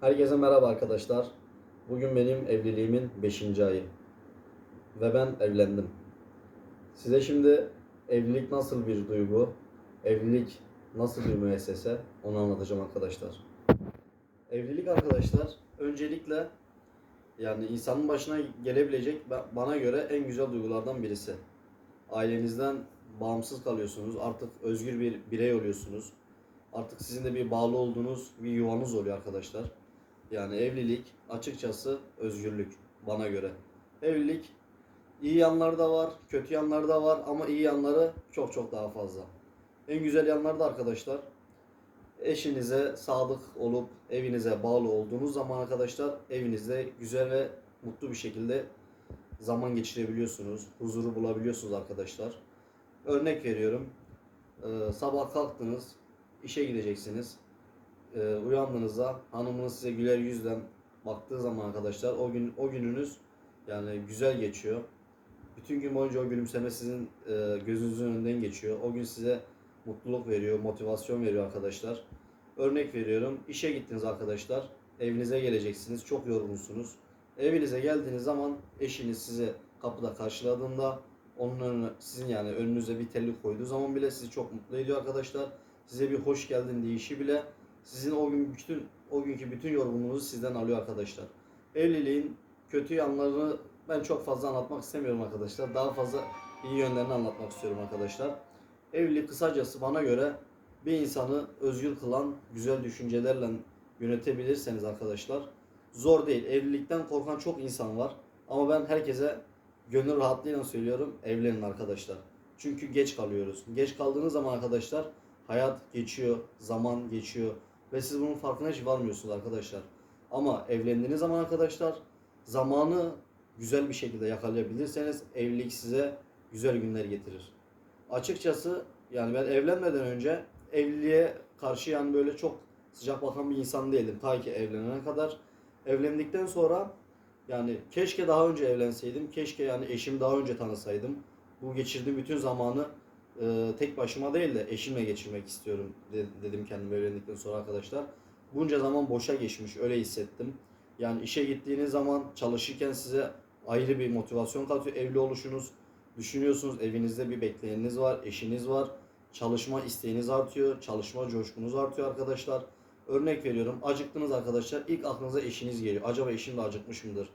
Herkese merhaba arkadaşlar. Bugün benim evliliğimin 5. ayı. Ve ben evlendim. Size şimdi evlilik nasıl bir duygu, evlilik nasıl bir müessese onu anlatacağım arkadaşlar. Evlilik arkadaşlar öncelikle yani insanın başına gelebilecek ba- bana göre en güzel duygulardan birisi. Ailenizden bağımsız kalıyorsunuz. Artık özgür bir birey oluyorsunuz. Artık sizin de bir bağlı olduğunuz bir yuvanız oluyor arkadaşlar. Yani evlilik açıkçası özgürlük bana göre. Evlilik iyi yanları da var, kötü yanları da var ama iyi yanları çok çok daha fazla. En güzel yanları da arkadaşlar eşinize sadık olup evinize bağlı olduğunuz zaman arkadaşlar evinizde güzel ve mutlu bir şekilde zaman geçirebiliyorsunuz. Huzuru bulabiliyorsunuz arkadaşlar. Örnek veriyorum. Sabah kalktınız, işe gideceksiniz. Ee, uyandığınızda hanımınız size güler yüzle baktığı zaman arkadaşlar o gün o gününüz yani güzel geçiyor. Bütün gün boyunca o gülümseme sizin e, gözünüzün önünden geçiyor. O gün size mutluluk veriyor, motivasyon veriyor arkadaşlar. Örnek veriyorum. işe gittiniz arkadaşlar. Evinize geleceksiniz. Çok yorgunsunuz. Evinize geldiğiniz zaman eşiniz size kapıda karşıladığında onun önüne, sizin yani önünüze bir telli koyduğu zaman bile sizi çok mutlu ediyor arkadaşlar. Size bir hoş geldin deyişi bile sizin o gün bütün o günkü bütün yorgunluğunuzu sizden alıyor arkadaşlar. Evliliğin kötü yanlarını ben çok fazla anlatmak istemiyorum arkadaşlar. Daha fazla iyi yönlerini anlatmak istiyorum arkadaşlar. Evlilik kısacası bana göre bir insanı özgür kılan güzel düşüncelerle yönetebilirseniz arkadaşlar zor değil. Evlilikten korkan çok insan var. Ama ben herkese gönül rahatlığıyla söylüyorum evlenin arkadaşlar. Çünkü geç kalıyoruz. Geç kaldığınız zaman arkadaşlar hayat geçiyor, zaman geçiyor ve siz bunun farkına hiç varmıyorsunuz arkadaşlar. Ama evlendiğiniz zaman arkadaşlar zamanı güzel bir şekilde yakalayabilirseniz evlilik size güzel günler getirir. Açıkçası yani ben evlenmeden önce evliliğe karşı yani böyle çok sıcak bakan bir insan değildim. Ta ki evlenene kadar. Evlendikten sonra yani keşke daha önce evlenseydim. Keşke yani eşimi daha önce tanısaydım. Bu geçirdiğim bütün zamanı e, tek başıma değil de eşimle geçirmek istiyorum de- dedim kendime evlendikten sonra arkadaşlar. Bunca zaman boşa geçmiş öyle hissettim. Yani işe gittiğiniz zaman çalışırken size ayrı bir motivasyon katıyor. Evli oluşunuz düşünüyorsunuz evinizde bir bekleyeniniz var, eşiniz var. Çalışma isteğiniz artıyor, çalışma coşkunuz artıyor arkadaşlar. Örnek veriyorum acıktınız arkadaşlar ilk aklınıza eşiniz geliyor. Acaba eşim de acıkmış mıdır?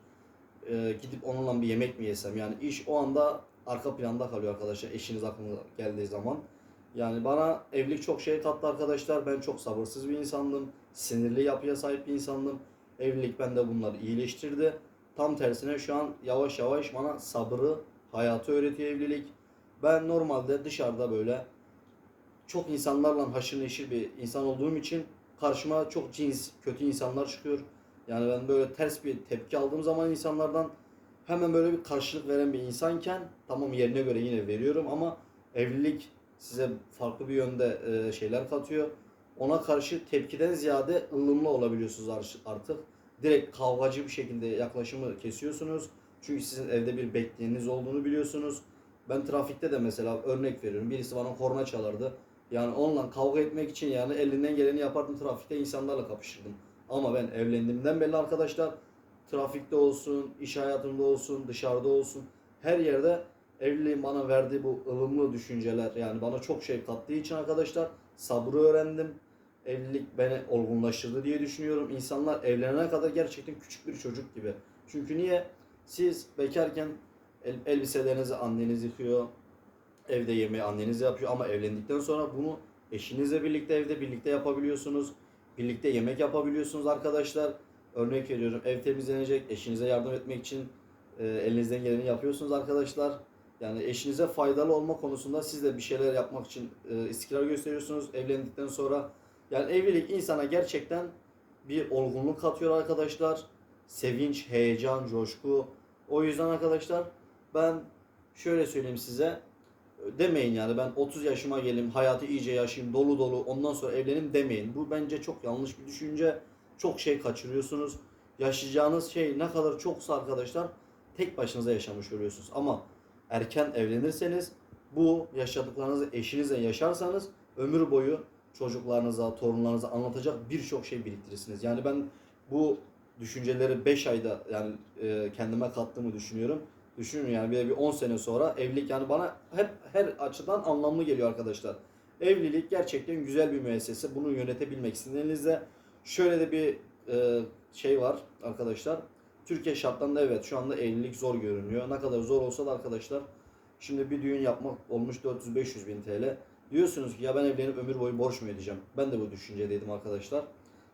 Ee, gidip onunla bir yemek mi yesem? Yani iş o anda arka planda kalıyor arkadaşlar eşiniz aklına geldiği zaman. Yani bana evlilik çok şey kattı arkadaşlar. Ben çok sabırsız bir insandım. Sinirli yapıya sahip bir insandım. Evlilik bende bunları iyileştirdi. Tam tersine şu an yavaş yavaş bana sabrı, hayatı öğretiyor evlilik. Ben normalde dışarıda böyle çok insanlarla haşır neşir bir insan olduğum için karşıma çok cins, kötü insanlar çıkıyor. Yani ben böyle ters bir tepki aldığım zaman insanlardan hemen böyle bir karşılık veren bir insanken tamam yerine göre yine veriyorum ama evlilik size farklı bir yönde e, şeyler katıyor. Ona karşı tepkiden ziyade ılımlı olabiliyorsunuz ar- artık. Direkt kavgacı bir şekilde yaklaşımı kesiyorsunuz. Çünkü sizin evde bir bekleyeniniz olduğunu biliyorsunuz. Ben trafikte de mesela örnek veriyorum. Birisi bana korna çalardı. Yani onunla kavga etmek için yani elinden geleni yapardım trafikte insanlarla kapışırdım. Ama ben evlendiğimden belli arkadaşlar trafikte olsun, iş hayatımda olsun, dışarıda olsun her yerde evliliğin bana verdiği bu ılımlı düşünceler yani bana çok şey kattığı için arkadaşlar sabrı öğrendim. Evlilik beni olgunlaştırdı diye düşünüyorum. İnsanlar evlenene kadar gerçekten küçük bir çocuk gibi. Çünkü niye? Siz bekarken el- elbiselerinizi anneniz yıkıyor. Evde yemeği anneniz yapıyor ama evlendikten sonra bunu eşinizle birlikte evde birlikte yapabiliyorsunuz. Birlikte yemek yapabiliyorsunuz arkadaşlar. Örnek veriyorum ev temizlenecek. Eşinize yardım etmek için e, elinizden geleni yapıyorsunuz arkadaşlar. Yani eşinize faydalı olma konusunda siz de bir şeyler yapmak için e, istikrar gösteriyorsunuz evlendikten sonra. Yani evlilik insana gerçekten bir olgunluk katıyor arkadaşlar. Sevinç, heyecan, coşku. O yüzden arkadaşlar ben şöyle söyleyeyim size. Demeyin yani ben 30 yaşıma geleyim, hayatı iyice yaşayayım, dolu dolu ondan sonra evlenim demeyin. Bu bence çok yanlış bir düşünce. Çok şey kaçırıyorsunuz. Yaşayacağınız şey ne kadar çoksa arkadaşlar tek başınıza yaşamış oluyorsunuz. Ama erken evlenirseniz bu yaşadıklarınızı eşinizle yaşarsanız ömür boyu çocuklarınıza, torunlarınıza anlatacak birçok şey biriktirirsiniz. Yani ben bu düşünceleri 5 ayda yani e, kendime kattığımı düşünüyorum. Düşünün yani bir bir 10 sene sonra evlilik yani bana hep her açıdan anlamlı geliyor arkadaşlar. Evlilik gerçekten güzel bir müessese. Bunu yönetebilmek sizin. Şöyle de bir e, şey var arkadaşlar. Türkiye şartlarında evet şu anda evlilik zor görünüyor. Ne kadar zor olsa da arkadaşlar şimdi bir düğün yapmak olmuş 400-500 bin TL. Diyorsunuz ki ya ben evlenip ömür boyu borç mu ödeyeceğim? Ben de bu düşüncedeydim arkadaşlar.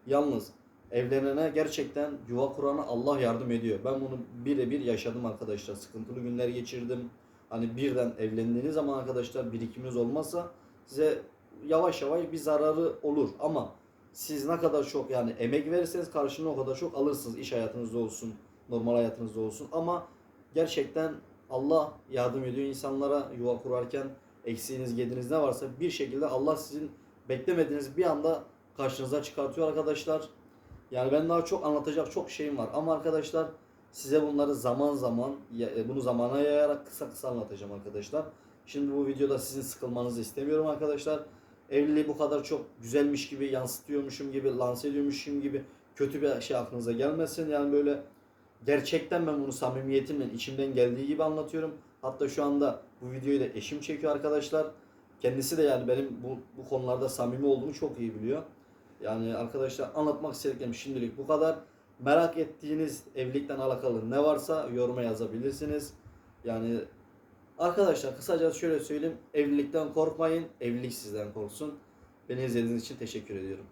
Yalnız evlenene gerçekten yuva kurana Allah yardım ediyor. Ben bunu birebir yaşadım arkadaşlar. Sıkıntılı günler geçirdim. Hani birden evlendiğiniz zaman arkadaşlar birikiminiz olmazsa size yavaş yavaş bir zararı olur. Ama siz ne kadar çok yani emek verirseniz karşılığını o kadar çok alırsınız. İş hayatınızda olsun, normal hayatınızda olsun. Ama gerçekten Allah yardım ediyor insanlara yuva kurarken eksiğiniz, gediniz ne varsa bir şekilde Allah sizin beklemediğiniz bir anda karşınıza çıkartıyor arkadaşlar. Yani ben daha çok anlatacak çok şeyim var ama arkadaşlar size bunları zaman zaman e, bunu zamana yayarak kısa kısa anlatacağım arkadaşlar. Şimdi bu videoda sizin sıkılmanızı istemiyorum arkadaşlar. Evliliği bu kadar çok güzelmiş gibi yansıtıyormuşum gibi lanse ediyormuşum gibi kötü bir şey aklınıza gelmesin. Yani böyle gerçekten ben bunu samimiyetimle içimden geldiği gibi anlatıyorum. Hatta şu anda bu videoyu da eşim çekiyor arkadaşlar. Kendisi de yani benim bu, bu konularda samimi olduğumu çok iyi biliyor. Yani arkadaşlar anlatmak istediklerim şimdilik bu kadar. Merak ettiğiniz evlilikten alakalı ne varsa yoruma yazabilirsiniz. Yani arkadaşlar kısaca şöyle söyleyeyim. Evlilikten korkmayın. Evlilik sizden korksun. Beni izlediğiniz için teşekkür ediyorum.